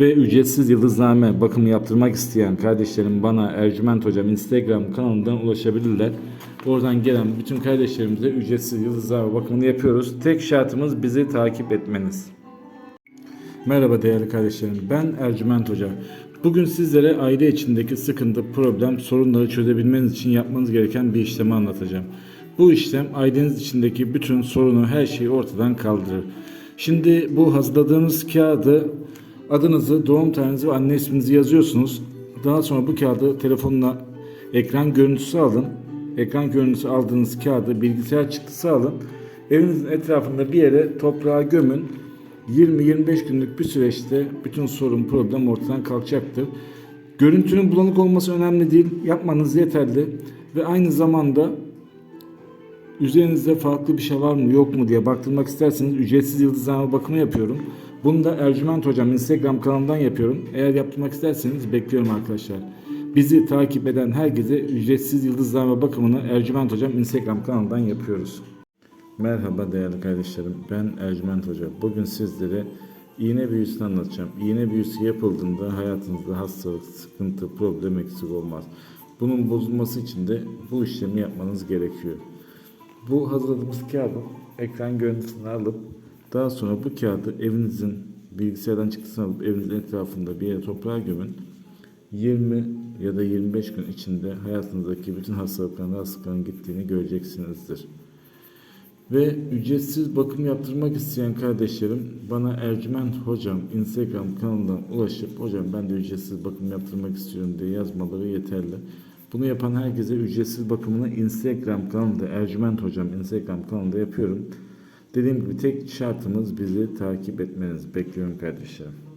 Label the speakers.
Speaker 1: Ve ücretsiz yıldızname bakımı yaptırmak isteyen kardeşlerim bana Ercüment Hocam Instagram kanalından ulaşabilirler. Oradan gelen bütün kardeşlerimize ücretsiz yıldızname bakımını yapıyoruz. Tek şartımız bizi takip etmeniz. Merhaba değerli kardeşlerim. Ben Ercüment Hoca. Bugün sizlere aile içindeki sıkıntı, problem, sorunları çözebilmeniz için yapmanız gereken bir işlemi anlatacağım. Bu işlem aileniz içindeki bütün sorunu, her şeyi ortadan kaldırır. Şimdi bu hazırladığımız kağıdı adınızı, doğum tarihinizi ve anne isminizi yazıyorsunuz. Daha sonra bu kağıdı telefonuna ekran görüntüsü alın. Ekran görüntüsü aldığınız kağıdı bilgisayar çıktısı alın. Evinizin etrafında bir yere toprağa gömün. 20-25 günlük bir süreçte bütün sorun problem ortadan kalkacaktır. Görüntünün bulanık olması önemli değil. Yapmanız yeterli. Ve aynı zamanda üzerinizde farklı bir şey var mı yok mu diye baktırmak isterseniz ücretsiz yıldızlama bakımı yapıyorum. Bunu da Ercüment Hocam Instagram kanalından yapıyorum. Eğer yaptırmak isterseniz bekliyorum arkadaşlar. Bizi takip eden herkese ücretsiz yıldızlama bakımını Ercüment Hocam Instagram kanalından yapıyoruz. Merhaba değerli kardeşlerim. Ben Ercüment Hoca. Bugün sizlere iğne büyüsünü anlatacağım. İğne büyüsü yapıldığında hayatınızda hastalık, sıkıntı, problem eksik olmaz. Bunun bozulması için de bu işlemi yapmanız gerekiyor. Bu hazırladığımız kağıdın ekran görüntüsünü alıp daha sonra bu kağıdı evinizin bilgisayardan çıktısını alıp evinizin etrafında bir yere toprağa gömün. 20 ya da 25 gün içinde hayatınızdaki bütün hastalıkların, rahatsızlıkların gittiğini göreceksinizdir. Ve ücretsiz bakım yaptırmak isteyen kardeşlerim bana Ercüment Hocam Instagram kanalından ulaşıp hocam ben de ücretsiz bakım yaptırmak istiyorum diye yazmaları yeterli. Bunu yapan herkese ücretsiz bakımını Instagram kanalında Ercüment Hocam Instagram kanalında yapıyorum. Dediğim gibi tek şartımız bizi takip etmeniz. Bekliyorum kardeşlerim.